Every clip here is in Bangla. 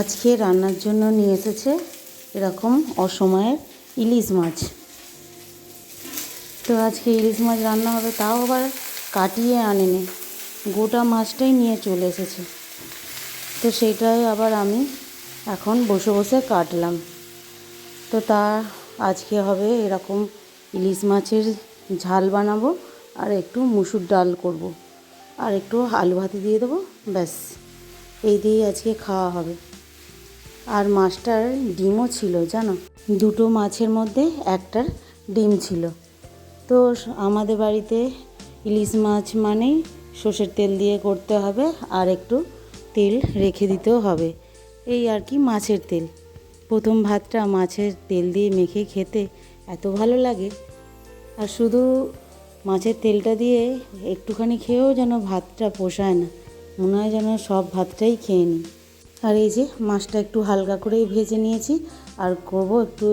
আজকে রান্নার জন্য নিয়ে এসেছে এরকম অসময়ের ইলিশ মাছ। তো আজকে ইলিশ মাছ রান্না হবে, তাও আবার কাটিয়ে আনেনি। গোটা মাছটাই নিয়ে চলে এসেছে। তো সেইটাই আবার আমি এখন বসে বসে কাটলাম। তো তা আজকে হবে এরকম ইলিশ মাছের ঝাল বানাবো, আর একটু মুসুর ডাল করব। আর একটু আলু ভাতে দিয়ে দেবো, ব্যাস। এই দিয়েই আজকে খাওয়া হবে। আর মাছটার ডিমও ছিল, জানো? দুটো মাছের মধ্যে একটার ডিম ছিল। তো আমাদের বাড়িতে ইলিশ মাছ মানেই সর্ষের তেল দিয়ে করতে হবে আর একটু তেল রেখে দিতেও হবে। এই আর কি মাছের তেল। প্রথম ভাতটা মাছের তেল দিয়ে মেখে খেতে এত ভালো লাগে। আর শুধু মাছের তেলটা দিয়ে একটুখানি খেয়েও যেন ভাতটা পোষায় না। মনে হয় যেন সব ভাতটাই খেয়ে নিই। আর এই যে মাছটা একটু হালকা করেই ভেজে নিয়েছি। আর করব একটু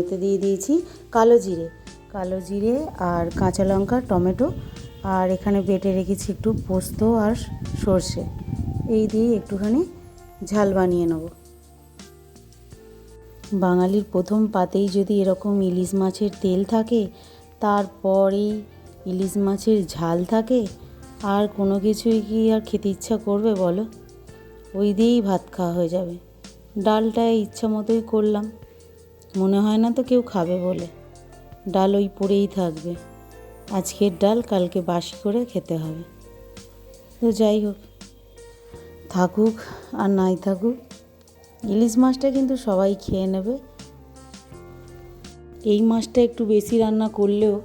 এতে দিয়ে দিয়েছি কালো জিরে। কালো জিরে আর কাঁচা লঙ্কা, টমেটো আর এখানে বেটে রেখেছি একটু পোস্ত আর সর্ষে। এই দিয়ে একটুখানি ঝাল বানিয়ে নেব। বাঙালির প্রথম পাতেই যদি এরকম ইলিশ মাছের তেল থাকে, তারপরেই ইলিশ মাছের ঝাল থাকে, আর কোনো কিছুই কি আর খেতে ইচ্ছা করবে বলো? ওই দিয়েই ভাত খাওয়া হয়ে যাবে। ডালটা ইচ্ছা মতোই করলাম। মনে হয় না তো কেউ খাবে বলে। ডাল ওই পড়েই থাকবে। আজকের ডাল কালকে বাসি করে খেতে হবে। তো যাই হোক, থাকুক আর নাই থাকুক, ইলিশ মাছটা কিন্তু সবাই খেয়ে নেবে। এই মাছটা একটু বেশি রান্না করলেও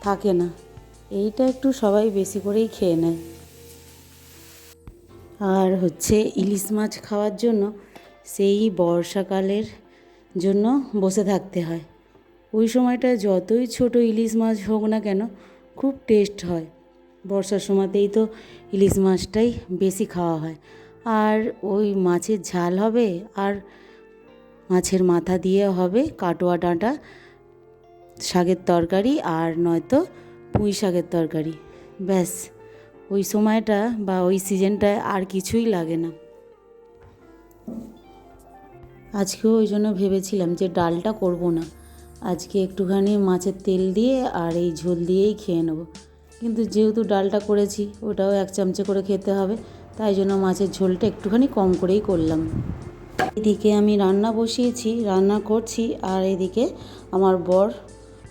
থাকে না। এইটা একটু সবাই বেশি করেই খেয়ে নেয়। আর হচ্ছে ইলিশ মাছ খাওয়ার জন্য সেই বর্ষাকালের জন্য বসে থাকতে হয়। ওই সময়টা যতই ছোট ইলিশ মাছ হোক না কেন খুব টেস্ট হয়। বর্ষার সময়তেই তো ইলিশ মাছটাই বেশি খাওয়া হয়। আর ওই মাছের ঝাল হবে আর মাছের মাথা দিয়ে হবে কাটোয়া ডাঁটা, শাকের তরকারি আর নয়তো পুঁই শাকের তরকারি। ব্যাস। ওই সময়টা বা ওই সিজনটায় আর কিছুই লাগে না। আজকেও ওই জন্য ভেবেছিলাম যে ডালটা করব না। আজকে একটুখানি মাছের তেল দিয়ে আর এই ঝোল দিয়েই খেয়ে নেব। কিন্তু যেহেতু ডালটা করেছি, ওটাও এক চামচে করে খেতে হবে, তাই জন্য মাছের ঝোলটা একটুখানি কম করেই করলাম। এদিকে আমি রান্না বসিয়েছি, রান্না করছি, আর এদিকে আমার বর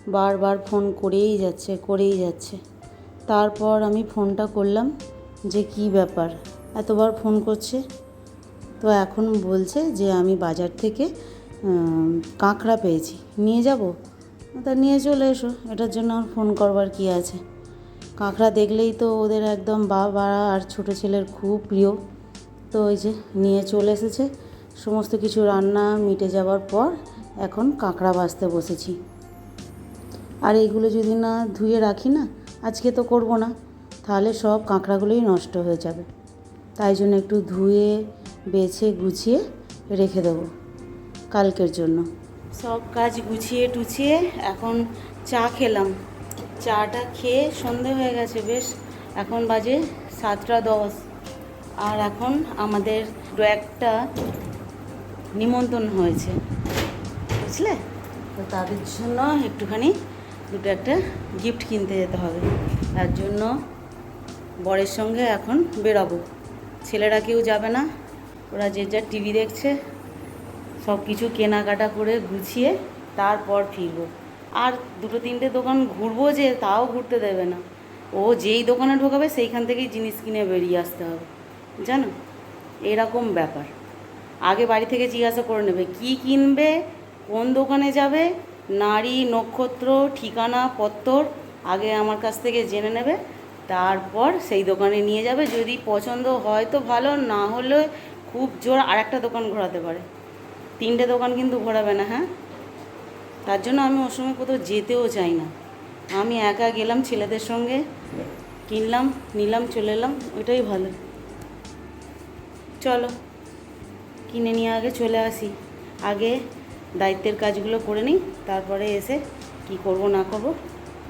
বারবার ফোন করেই যাচ্ছে করেই যাচ্ছে। তারপর আমি ফোনটা করলাম যে কি ব্যাপার? এতবার ফোন করছে। তো এখন বলছে যে আমি বাজার থেকে কাঁকড়া পেয়েছি। নিয়ে যাব? তা নিয়ে চলে এসো। এটার জন্য আমার ফোন করবার কি আছে? কাঁকড়া দেখলেই তো ওদের একদম বাবা আর ছোটো ছেলের খুব প্রিয়। তো ওই যে নিয়ে চলে এসেছে। সমস্ত কিছু রান্না মিটে যাওয়ার পর এখন কাঁকড়া বাছতে বসেছি। আর এইগুলো যদি না ধুয়ে রাখি না আজকে তো করব না। তাহলে সব কাঁকড়াগুলোই নষ্ট হয়ে যাবে। তাই জন্য একটু ধুয়ে, বেছে, গুছিয়ে রেখে দেবো কালকের জন্য। সব কাজ গুছিয়ে টুছিয়ে এখন চা খেলাম। চাটা খেয়ে সন্ধে হয়ে গেছে বেশ। এখন বাজে সাতটা দশ। আর এখন আমাদের দু একটা নিমন্ত্রণ হয়েছে। বুঝলে? তো তাদের জন্য একটুখানি দুটো একটা গিফট কিনতে যেতে হবে। তার জন্য বরের সঙ্গে এখন বেরোবো। ছেলেরা কেউ যাবে না। ওরা যে যার টিভি দেখছে সব কিছু কেনাকাটা করে গুছিয়ে তারপর ফিরবো। আর দুটো তিনটে দোকান ঘুরবো যে, তাও ঘুরতে দেবে না। ও যেই দোকানে ঢোকাবে, সেইখান থেকেই জিনিস কিনে বেরিয়ে আসতে হবে। জানো? এরকম ব্যাপার। আগে বাড়ি থেকে জিজ্ঞাসা করে নেবে, কি কিনবে, কোন দোকানে যাবে নারী নক্ষত্র, ঠিকানা, পত্তর, আগে আমার কাছ থেকে জেনে নেবে, তারপর সেই দোকানে নিয়ে যাবে। যদি পছন্দ হয় তো ভালো, না হলে খুব জোর আর একটা দোকান ঘোরাতে পারে। তিনটে দোকান কিন্তু ঘোরাবে না হ্যাঁ? তার জন্য আমি ওর সঙ্গে কোথাও যেতেও চাই না। আমি একা গেলাম ছেলেদের সঙ্গে, কিনলাম, নিলাম, চলে এলাম ওইটাই ভালো। চলো, কিনে নিয়ে আগে চলে আসি। আগে দায়িত্বের কাজগুলো করে নিই, তারপরে এসে কি করব না করব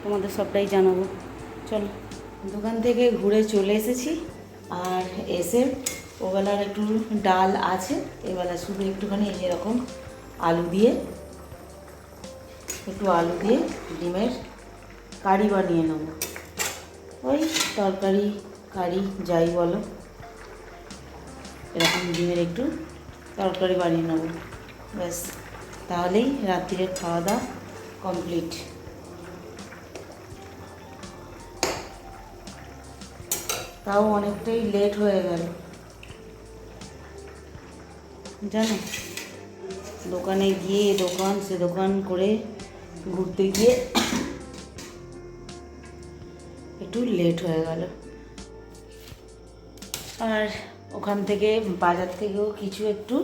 তোমাদের সবটাই জানাব। চলো। দোকান থেকে ঘুরে চলে এসেছি, আর এসে ওবেলার একটু ডাল আছে, এবেলা শুধু একটুখানি এরকম আলু দিয়ে, একটু আলু দিয়ে ডিমের কারি বানিয়ে নেব। ওই তরকারি, কারি, যাই বলো, এরকম ডিমের একটু তরকারি বানিয়ে নেব, ব্যাস। তাহলেই রাত্রিরের খাওয়া দাওয়া কমপ্লিট তাও অনেকটাই লেট হয়ে গেল। জানো, দোকানে গিয়ে দোকান, সে দোকান করে ঘুরতে গিয়ে একটু লেট হয়ে গেল। আর ওখান থেকে, বাজার থেকেও কিছু একটু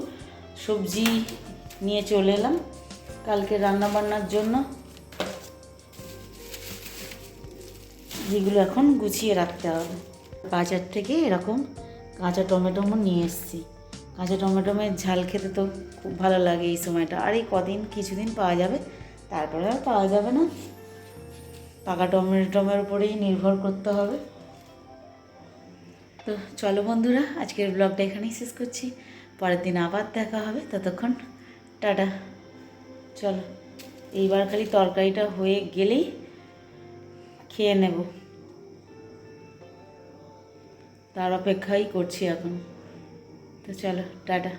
সবজি নিয়ে চলে এলাম কালকে রান্না বান্নার জন্য। যেগুলো এখন গুছিয়ে রাখতে হবে। বাজার থেকে এরকম কাঁচা টমেটো নিয়ে এসেছি। কাঁচা টমেটোমের ঝাল খেতে তো খুব ভালো লাগে এই সময়টা। আর এই কদিন কিছুদিন পাওয়া যাবে, তারপরে আর পাওয়া যাবে না। পাকা টমেটোমের উপরেই নির্ভর করতে হবে। তো চলো বন্ধুরা, আজকের ব্লগটা এখানেই শেষ করছি। পরের দিন আবার দেখা হবে। ততক্ষণ টাটা। চলো, এইবার খালি তরকারিটা হয়ে গেলেই খেয়ে নেব। তার অপেক্ষাই করছি এখন। তো চলো, টাটা।